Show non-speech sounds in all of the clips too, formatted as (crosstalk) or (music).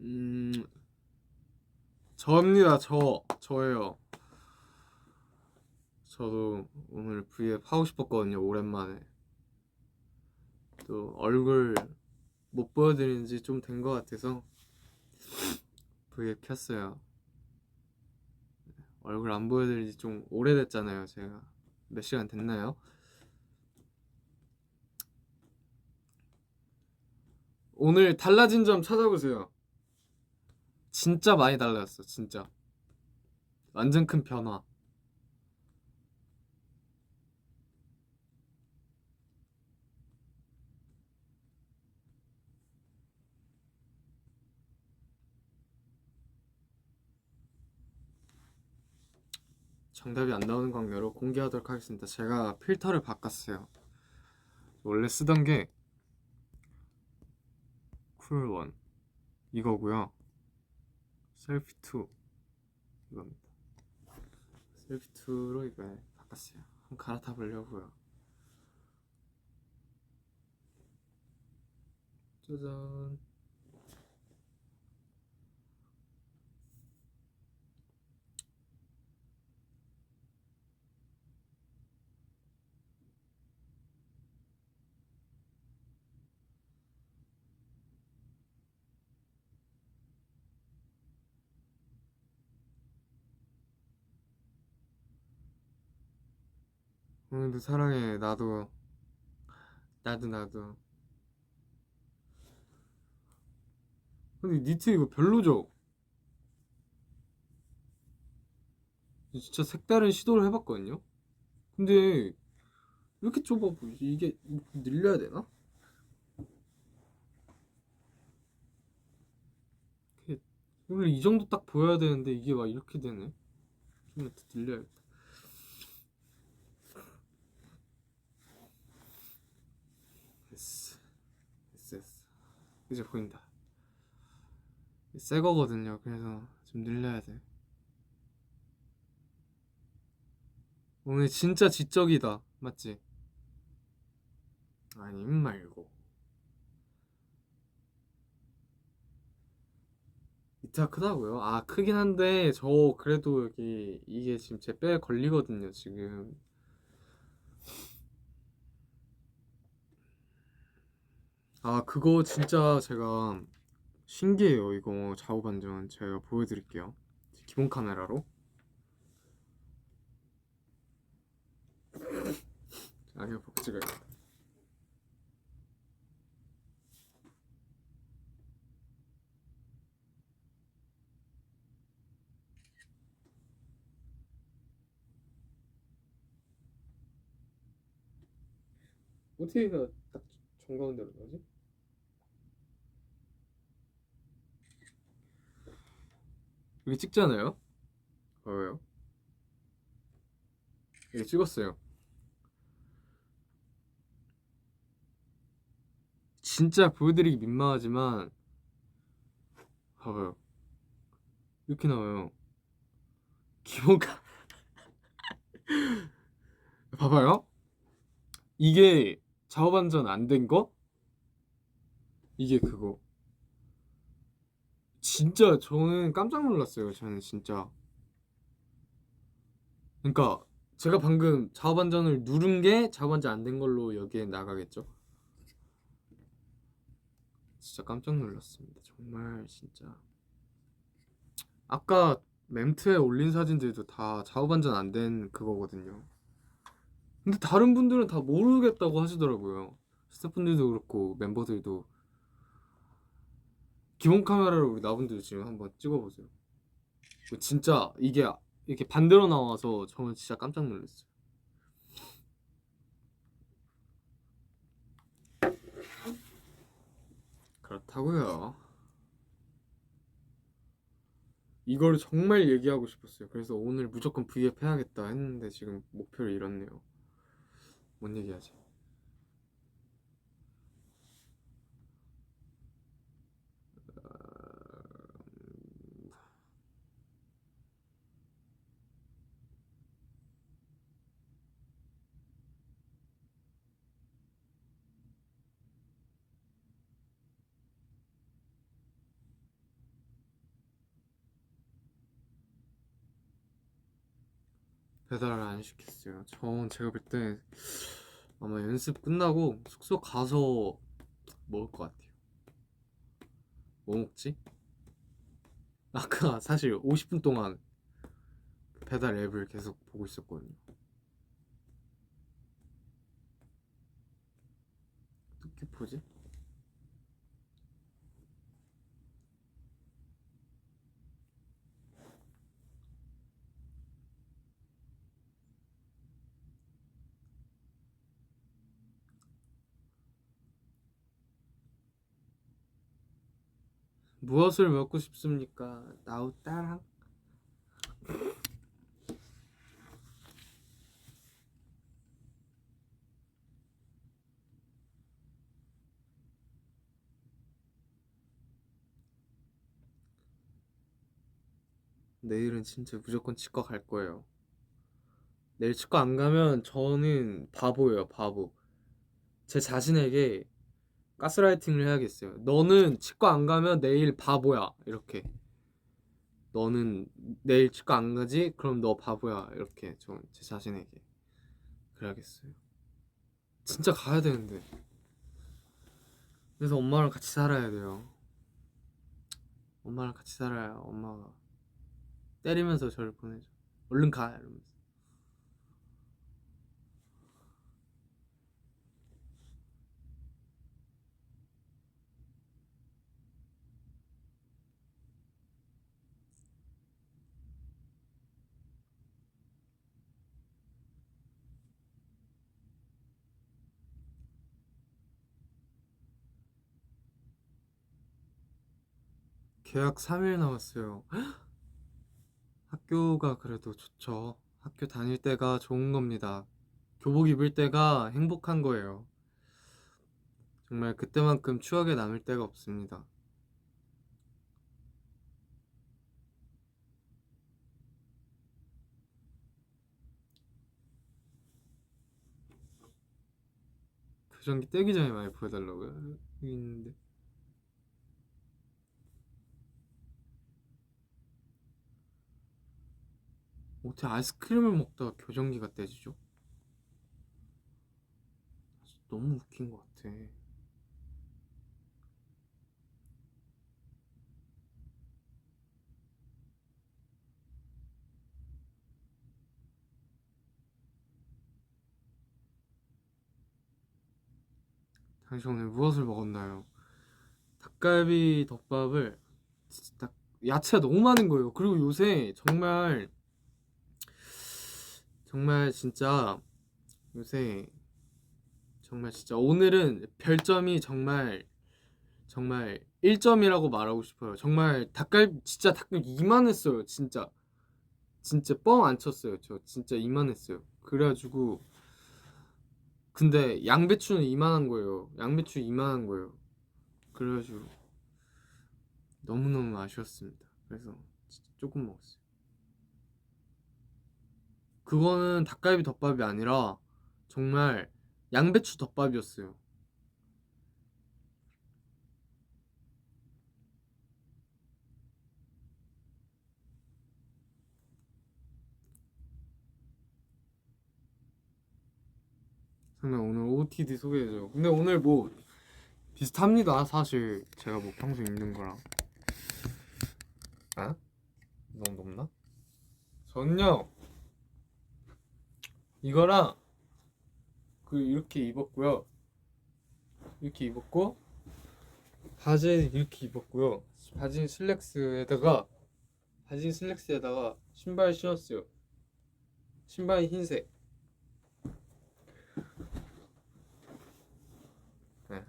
음, 저입니다. 저 저예요. 저도 오늘 V앱 하고 싶었거든요. 오랜만에. 또 얼굴 못 보여드린 지 좀 된 것 같아서 V앱 켰어요. 얼굴 안 보여드린 지 좀 오래됐잖아요. 제가 몇 시간 됐나요? 오늘 달라진 점 찾아보세요. 진짜 많이 달라졌어, 진짜. 완전 큰 변화. 정답이 안 나오는 광고로 공개하도록 하겠습니다. 제가 필터를 바꿨어요. 원래 쓰던 게 쿨원 이거고요. 셀피 2 이겁니다. 셀피 2로 이거 바꿨어요. 한번 갈아타 보려고요. 짜잔. 오늘도 사랑해. 나도. 나도 나도. 근데 니트 이거 별로죠? 진짜 색다른 시도를 해봤거든요? 근데 이렇게 좁아 보이지? 이게 늘려야 되나? 원래 이 정도 딱 보여야 되는데 이게 막 이렇게 되네. 좀 더 늘려야겠다. 됐어. 됐어, 됐어. 이제 보인다. 새 거거든요. 그래서 좀 늘려야 돼. 오늘 진짜 지적이다. 맞지? 아님 말고. 이타 크다고요? 아, 크긴 한데, 저 그래도 여기, 이게 지금 제 뼈에 걸리거든요, 지금. 아, 그거 진짜 제가 신기해요. 이거 좌우 반전 제가 보여드릴게요. 기본 카메라로. 아, 이거 찍어야겠다. 어떻게 딱 정가운데로 나오 지? 여기 찍잖아요? 봐봐요. 여기 찍었어요. 진짜 보여드리기 민망하지만 봐봐요. 이렇게 나와요. 기본가 (laughs) 봐봐요. 이게 좌우 반전 안 된 거? 이게 그거. 진짜 저는 깜짝 놀랐어요. 저는 진짜. 그러니까 제가 방금 좌우 반전을 누른 게 좌우 반전 안 된 걸로 여기에 나가겠죠? 진짜 깜짝 놀랐습니다. 정말 진짜. 아까 멘트에 올린 사진들도 다 좌우 반전 안 된 그거거든요. 근데 다른 분들은 다 모르겠다고 하시더라고요. 스태프분들도 그렇고 멤버들도 기본 카메라로 우리 나분들 지금 한번 찍어보세요. 이거 진짜 이게 이렇게 반대로 나와서 저는 진짜 깜짝 놀랐어요. 그렇다고요. 이거를 정말 얘기하고 싶었어요. 그래서 오늘 무조건 V앱 해야겠다 했는데 지금 목표를 잃었네요. 뭔 얘기하지? 배달을 안 시켰어요. 전 제가 볼 때 아마 연습 끝나고 숙소 가서 먹을 것 같아요. 뭐 먹지? 아까 사실 50분 동안 배달 앱을 계속 보고 있었거든요. 어떻게 보지? 무엇을 먹고 싶습니까? 나우 따랑 내일은 진짜 무조건 치과 갈 거예요. 내일 치과 안 가면 저는 바보예요, 바보. 제 자신에게 가스라이팅을 해야겠어요. 너는 치과 안 가면 내일 바보야. 이렇게. 너는 내일 치과 안 가지? 그럼 너 바보야. 이렇게 좀 제 자신에게 그래야겠어요. 진짜 가야 되는데. 그래서 엄마랑 같이 살아야 돼요. 엄마랑 같이 살아야 엄마가 때리면서 저를 보내죠. 얼른 가 이러면서. 계약 3일 남았어요. (gasps) 학교가 그래도 좋죠. 학교 다닐 때가 좋은 겁니다. 교복 입을 때가 행복한 거예요. 정말 그때만큼 추억에 남을 때가 없습니다. 교정기 떼기 전에 많이 보여달라고요? 여기 있는데. 어떻게 아이스크림을 먹다가 교정기가 떼지죠? 너무 웃긴 것 같아. 당신 오늘 무엇을 먹었나요? 닭갈비 덮밥을 진짜 딱 야채가 너무 많은 거예요. 그리고 요새 정말 정말 진짜 요새 정말 진짜 오늘은 별점이 정말 정말 1점이라고 말하고 싶어요. 정말 닭갈비 진짜 닭갈비 이만했어요. 진짜 진짜 뻥 안 쳤어요. 저 진짜 이만했어요. 그래가지고 근데 양배추는 이만한 거예요. 양배추 이만한 거예요. 그래가지고 너무너무 아쉬웠습니다. 그래서 진짜 조금 먹었어요. 그거는 닭갈비 덮밥이 아니라 정말 양배추 덮밥이었어요. 상당 오늘 OOTD 소개해줘요. 근데 오늘 뭐 비슷합니다. 사실 제가 뭐 평소 입는 거랑. 아? 너무 높나? 전요 이거랑 그 이렇게 입었고요. 이렇게 입었고 바지는 이렇게 입었고요. 바지는 슬랙스에다가 바지는 슬랙스에다가 신발 신었어요. 신발이 흰색. 네.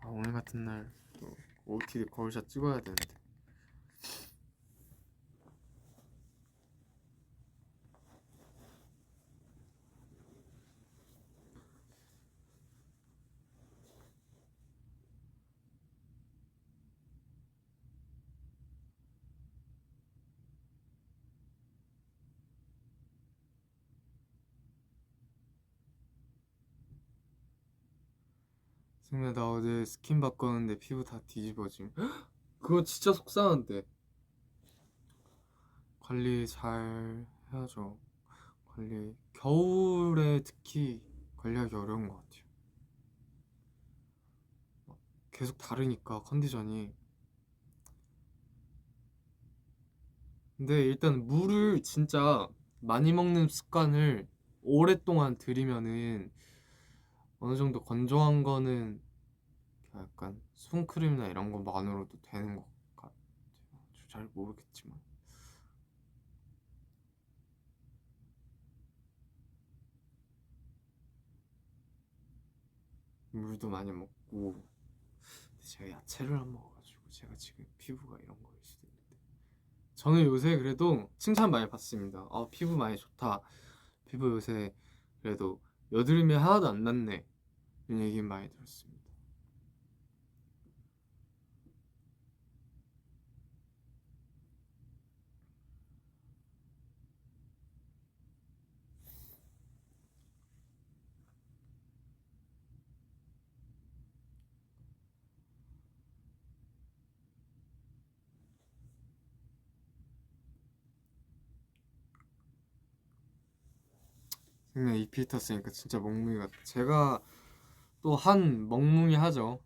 아 오늘 같은 날 또 OOTD 거울샷 찍어야 되는데. 승민아 나 어제 스킨 바꿨는데 피부 다 뒤집어짐 (gasps) 그거 진짜 속상한데 관리 잘 해야죠. 관리 겨울에 특히 관리하기 어려운 것 같아요. 계속 다르니까 컨디션이. 근데 일단 물을 진짜 많이 먹는 습관을 오랫동안 들이면은 어느 정도 건조한 거는 약간 수분크림이나 이런 것만으로도 되는 것 같아요. 잘 모르겠지만. 물도 많이 먹고 제가 야채를 안 먹어가지고 제가 지금 피부가 이런 거일 수도 있는데. 저는 요새 그래도 칭찬 많이 받습니다. 아 피부 많이 좋다. 피부 요새 그래도 여드름이 하나도 안 났네. 이런 얘기 많이 들었습니다 생명 EP 탔으니까 진짜 멍뭉이 같아 제가 또 한 멍뭉이 하죠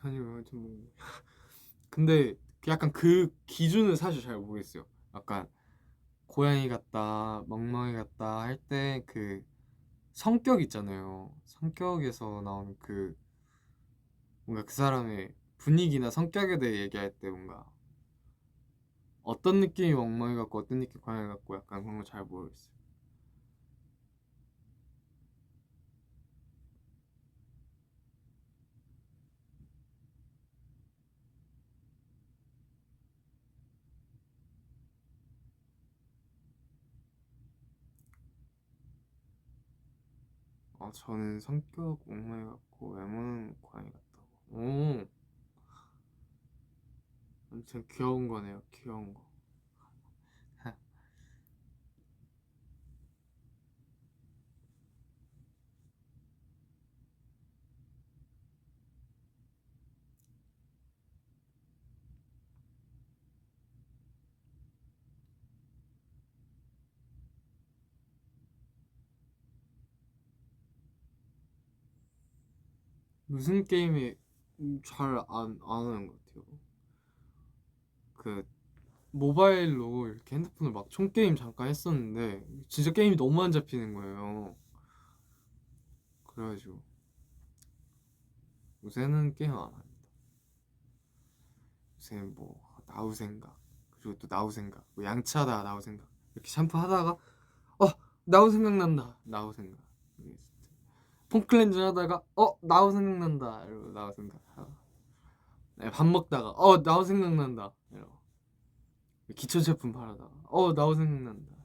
산이 완전 멍뭉이 근데 약간 그 기준을 사실 잘 모르겠어요. 약간 고양이 같다 멍멍이 같다 할 때 그 성격 있잖아요. 성격에서 나오는 그 뭔가 그 사람의 분위기나 성격에 대해 얘기할 때 뭔가 어떤 느낌이 멍멍이 같고 어떤 느낌이 고양이 같고 약간 그런 거 잘 모르겠어요 어, 저는 성격 멍멍이 같고 외모는 고양이 같다고. 오, 아무튼 귀여운 거네요. 귀여운 거. 무슨 게임이 잘 안 안 하는 것 같아요. 그 모바일로 이렇게 핸드폰을 막 총 게임 잠깐 했었는데 진짜 게임이 너무 안 잡히는 거예요. 그래가지고 요새는 게임 안 합니다. 요새 뭐 나우 생각 그리고 또 나우 생각 뭐 양치하다가 나우 생각 이렇게 샴푸 하다가 어 나우 생각난다 나우 생각 폼클렌징 하다가 어 나우 생각난다. 이러고 나우 생각 네, 밥 먹다가 어 나우 생각난다. 이러고. 기초 제품 바르다가 어 나우 생각난다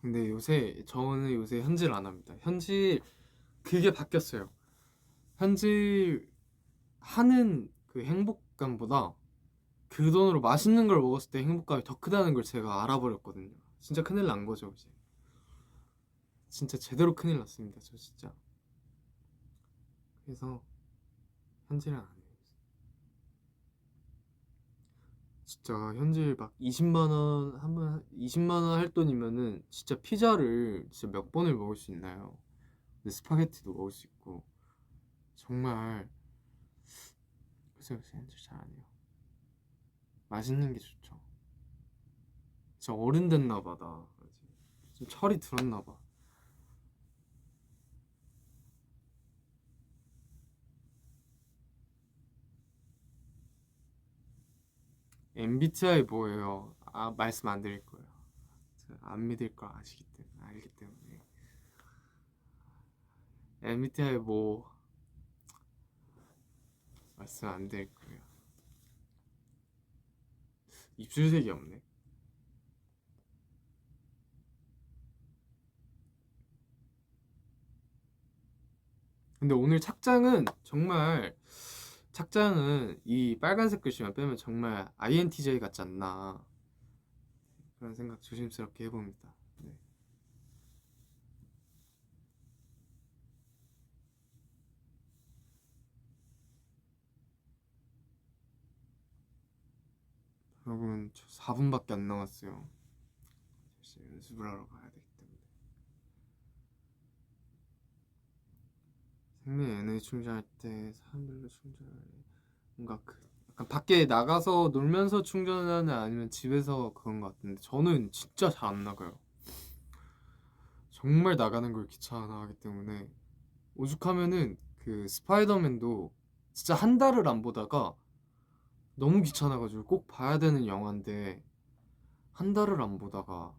근데 요새 저는 요새 현질 안 합니다. 현질 그게 바뀌었어요. 현질 하는 그 행복감보다 그 돈으로 맛있는 걸 먹었을 때 행복감이 더 크다는 걸 제가 알아버렸거든요. 진짜 큰일 난 거죠, 이제. 진짜 제대로 큰일 났습니다, 저 진짜. 그래서 현질은 안 해요. 진짜 현질 막 20만 원, 한 번 20만 원 할 돈이면은 진짜 피자를 진짜 몇 번을 먹을 수 있나요? 근데 스파게티도 먹을 수 있고 정말 그래서 요새 현질 잘 안 해요. 맛있는 게 좋죠. 저 어른 됐나 봐, 나. 좀 철이 들었나 봐. MBTI 뭐예요? 아, 말씀 안 드릴 거예요. 안 믿을 걸 아시기 때문에 알기 때문에 MBTI 뭐 말씀 안 드릴 거예요. 입술색이 없네. 근데 오늘 착장은 정말 착장은 이 빨간색 글씨만 빼면 정말 INTJ 같지 않나 그런 생각 조심스럽게 해봅니다. 네. 여러분 저 4분밖에 안 남았어요. 연습을 하러 가야 때문에 생명 에너지 충전할 때 사람들로 충전을 뭔가 그 약간 밖에 나가서 놀면서 충전하는 아니면 집에서 그런 것 같은데 저는 진짜 잘 안 나가요. 정말 나가는 걸 귀찮아하기 때문에 오죽하면은 그 스파이더맨도 진짜 한 달을 안 보다가 너무 귀찮아가지고 꼭 봐야 되는 영화인데 한 달을 안 보다가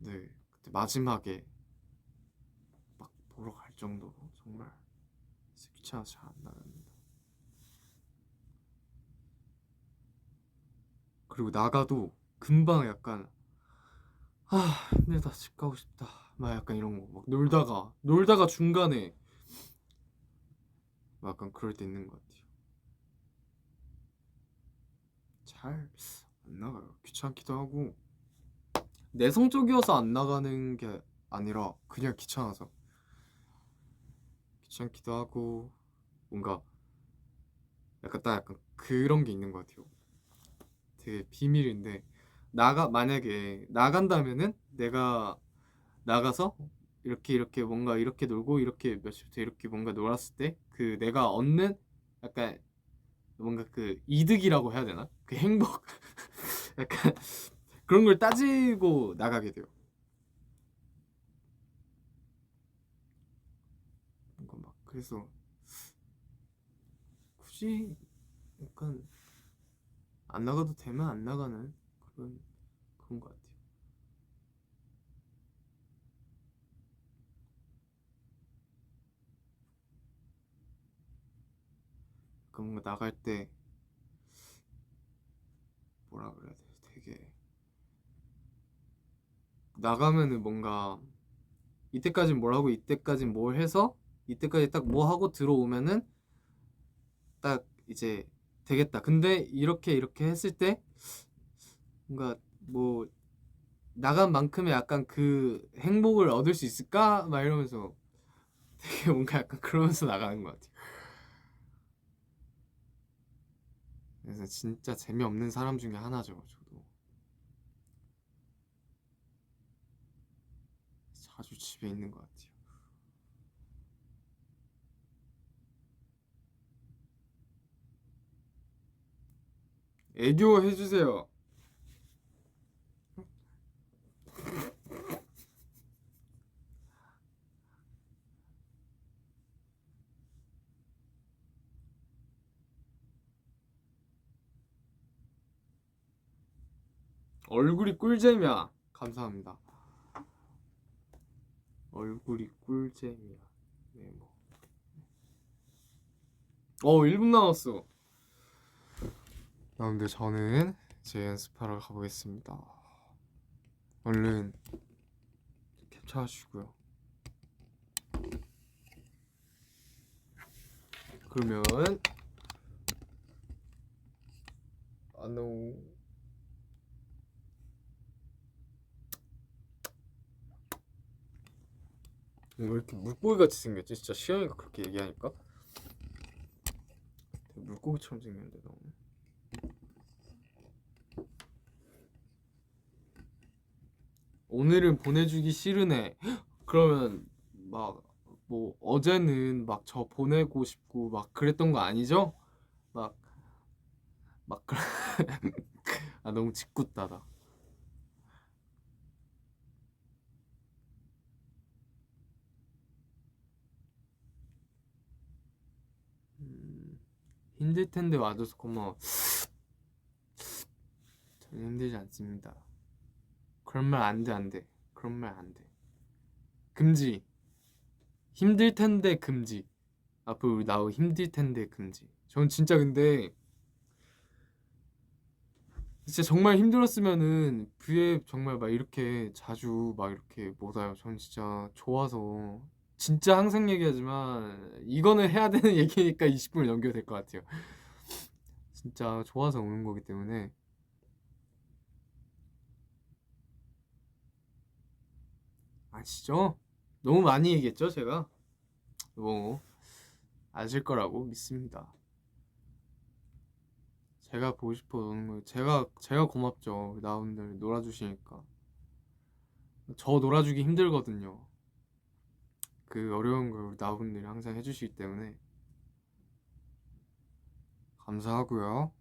네 그때 마지막에 정도로 정말 귀찮아서 잘 안 나갑니다. 그리고 나가도 금방 약간 아 힘들다 집 가고 싶다 막 약간 이런 거 막 놀다가 놀다가 중간에 막 약간 그럴 때 있는 것 같아요. 잘 안 나가요. 귀찮기도 하고 내성적이어서 안 나가는 게 아니라 그냥 귀찮아서 귀찮기도 하고 뭔가 약간 딱 약간 그런 게 있는 것 같아요. 되게 비밀인데 나가 만약에 나간다면은 내가 나가서 이렇게 이렇게 뭔가 이렇게 놀고 이렇게 며칠부터 이렇게 뭔가 놀았을 때 그 내가 얻는 약간 뭔가 그 이득이라고 해야 되나? 그 행복 (laughs) 약간 그런 걸 따지고 나가게 돼요. 뭔가 막 그래서 굳이 약간 안 나가도 되면 안 나가는 그런 그런 것 같아요. 그 뭔가 나갈 때 뭐라 그래야 돼? 되게 나가면은 뭔가 이때까진 뭘 하고 이때까진 뭘 해서 이때까지 딱 뭐 하고 들어오면은 딱 이제 되겠다. 근데 이렇게 이렇게 했을 때 뭔가 뭐 나간 만큼의 약간 그 행복을 얻을 수 있을까? 막 이러면서 되게 뭔가 약간 그러면서 나가는 것 같아요. 그래서 진짜 재미없는 사람 중에 하나죠, 저도. 자주 집에 있는 것 같아요. 애교 해주세요. 얼굴이 꿀잼이야. 감사합니다. 얼굴이 꿀잼이야. 네, 뭐. 어, 1분 남았어. 아, 근데 저는 제 연습하러 가보겠습니다. 얼른 캡처하시고요. 그러면 안녕. 왜 이렇게 물고기 같이 생겼지? 진짜 시영이가 그렇게 얘기하니까 물고기처럼 생겼는데 너무. 오늘은 보내주기 싫으네. 그러면 막 뭐 어제는 막 저 보내고 싶고 막 그랬던 거 아니죠? 막 막 그런 (laughs) 아 너무 짓궂다다. 음, 힘들 텐데 와줘서 고마워. 저는 힘들지 않습니다. 그런 말 안 돼, 안 돼. 그런 말 안 돼. 금지. 힘들 텐데 금지. 앞으로 우리 나오 힘들 텐데 금지. 전 진짜 근데 진짜 정말 힘들었으면은 뷰에 정말 막 이렇게 자주 막 이렇게 못 와요. 전 진짜 좋아서 진짜 항상 얘기하지만 이거는 해야 되는 (laughs) 얘기니까 20분을 넘겨도 될 것 같아요. 진짜 좋아서 오는 거기 때문에 아시죠? 너무 많이 얘기했죠, 제가? 뭐 아실 거라고 믿습니다. 제가 보고 싶어 노는 거예요. 제가 제가 고맙죠. 나분들 놀아주시니까. 저 놀아주기 힘들거든요. 그 어려운 걸 나분들이 항상 해주시기 때문에 감사하고요.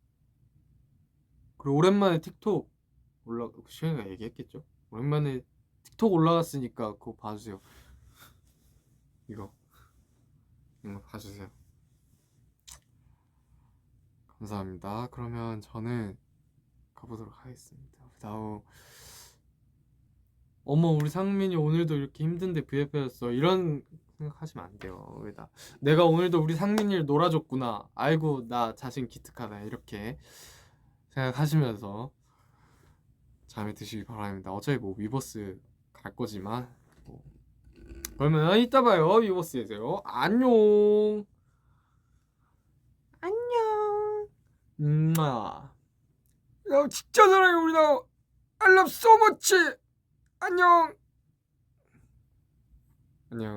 그리고 오랜만에 틱톡 올라 시현이가 얘기했겠죠? 오랜만에 틱 톡 올라갔으니까 그거 봐주세요. 이거 이거 봐주세요. 감사합니다. 그러면 저는 가보도록 하겠습니다. 나우 어머 우리 상민이 오늘도 이렇게 힘든데 VF였어 이런 생각하시면 안 돼요. 왜나 내가 오늘도 우리 상민이를 놀아줬구나. 아이고 나 자신 기특하다 이렇게 생각하시면서 잠에 드시기 바랍니다. 어차피 뭐 위버스 갈 거지만. 뭐. 그러면 이따 봐요 위버스에서요. 안녕. 안녕. 음아. 야 진짜 사랑해 우리 나. I love so much. 안녕. 안녕.